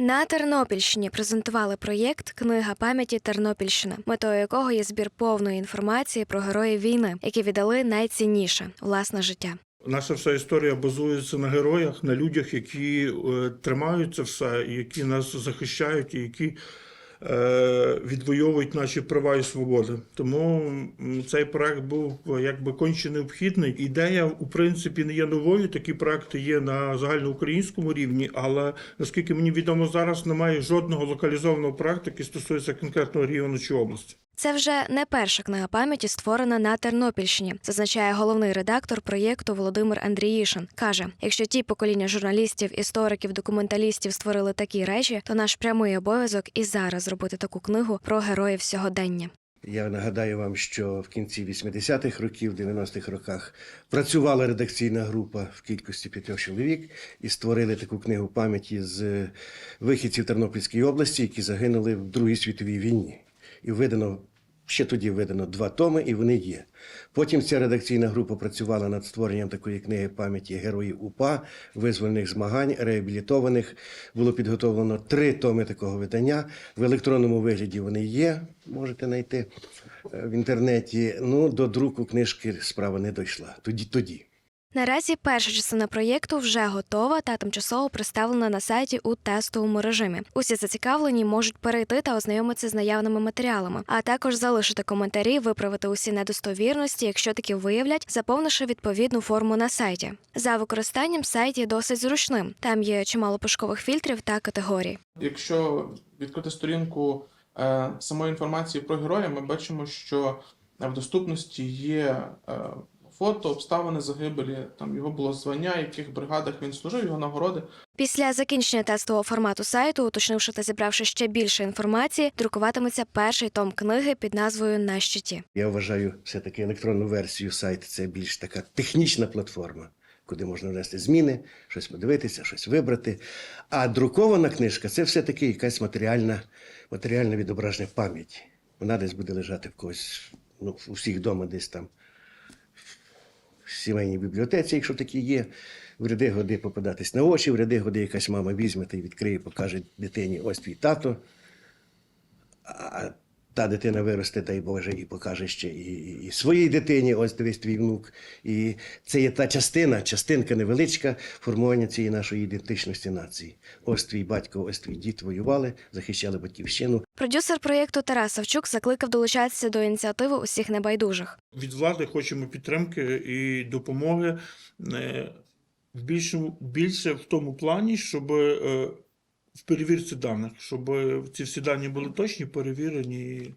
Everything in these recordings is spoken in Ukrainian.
На Тернопільщині презентували проєкт Книга пам'яті Тернопільщина, метою якого є збір повної інформації про героїв війни, які віддали найцінніше власне життя. Наша вся історія базується на героях, на людях, які тримаються все, які нас захищають, і які е, відвоюють наші права і свободи. Тому цей проект був е, якби конче необхідний. Ідея, у принципі, не є новою. Такі проекти є на загальноукраїнському рівні, але наскільки мені відомо зараз, немає жодного локалізованого проекту, який стосується конкретного регіону чи області. Це вже не перша книга пам'яті, створена на Тернопільщині, зазначає головний редактор проєкту Володимир Андріїшин. каже: якщо ті покоління журналістів, істориків, документалістів створили такі речі, то наш прямий обов'язок і зараз зробити таку книгу про героїв сьогодення. Я нагадаю вам, що в кінці 80-х років, 90-х роках працювала редакційна група в кількості п'ятьох чоловік і створили таку книгу пам'яті з вихідців Тернопільської області, які загинули в Другій світовій війні. І видано ще тоді видано два томи, і вони є. Потім ця редакційна група працювала над створенням такої книги пам'яті героїв УПА, визвольних змагань, реабілітованих. Було підготовлено три томи такого видання. В електронному вигляді вони є, можете знайти е, в інтернеті. Ну, до друку книжки справа не дійшла. Тоді тоді. Наразі перша частина проєкту вже готова та тимчасово представлена на сайті у тестовому режимі. Усі зацікавлені можуть перейти та ознайомитися з наявними матеріалами, а також залишити коментарі, виправити усі недостовірності, якщо такі виявлять, заповнивши відповідну форму на сайті. За використанням сайт є досить зручним. Там є чимало пошукових фільтрів та категорій. Якщо відкрити сторінку е, самої інформації про героя, ми бачимо, що в доступності є е, фото, обставини загибелі, там його було звання, в яких бригадах він служив, його нагороди. Після закінчення тестового формату сайту, уточнивши та зібравши ще більше інформації, друкуватиметься перший том книги під назвою На щиті. Я вважаю, все-таки електронну версію сайт це більш така технічна платформа, куди можна внести зміни, щось подивитися, щось вибрати. А друкована книжка це все-таки якась матеріальна, матеріальне відображення пам'яті. Вона десь буде лежати в когось, ну, у всіх вдома десь там в сімейній бібліотеці, якщо такі є. В ряди годи попадатись на очі, в ряди годи якась мама візьме та й відкриє, покаже дитині, ось твій тато. А та дитина виросте, дай Боже, і покаже ще і, і, і своїй дитині, ось дивись твій внук. І це є та частина, частинка невеличка формування цієї нашої ідентичності нації. Ось твій батько, ось твій дід воювали, захищали батьківщину. Продюсер проєкту Тарас Савчук закликав долучатися до ініціативи усіх небайдужих. від влади хочемо підтримки і допомоги е, в більшому, більше в тому плані, щоб е, в перевірці даних, щоб ці всі дані були точні, перевірені. і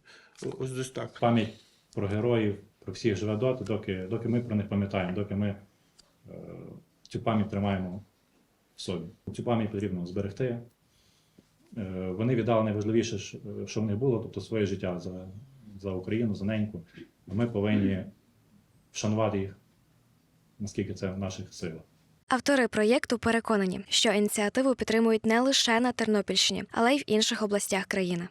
Ось десь так. пам'ять про героїв, про всіх живе доти, доки, доки ми про них пам'ятаємо, доки ми е, цю пам'ять тримаємо в собі. Цю пам'ять потрібно зберегти. Е, вони віддали найважливіше, що в них було, тобто своє життя за, за Україну, за неньку. Ми повинні вшанувати їх, наскільки це в наших силах. Автори проєкту переконані, що ініціативу підтримують не лише на Тернопільщині, але й в інших областях країни.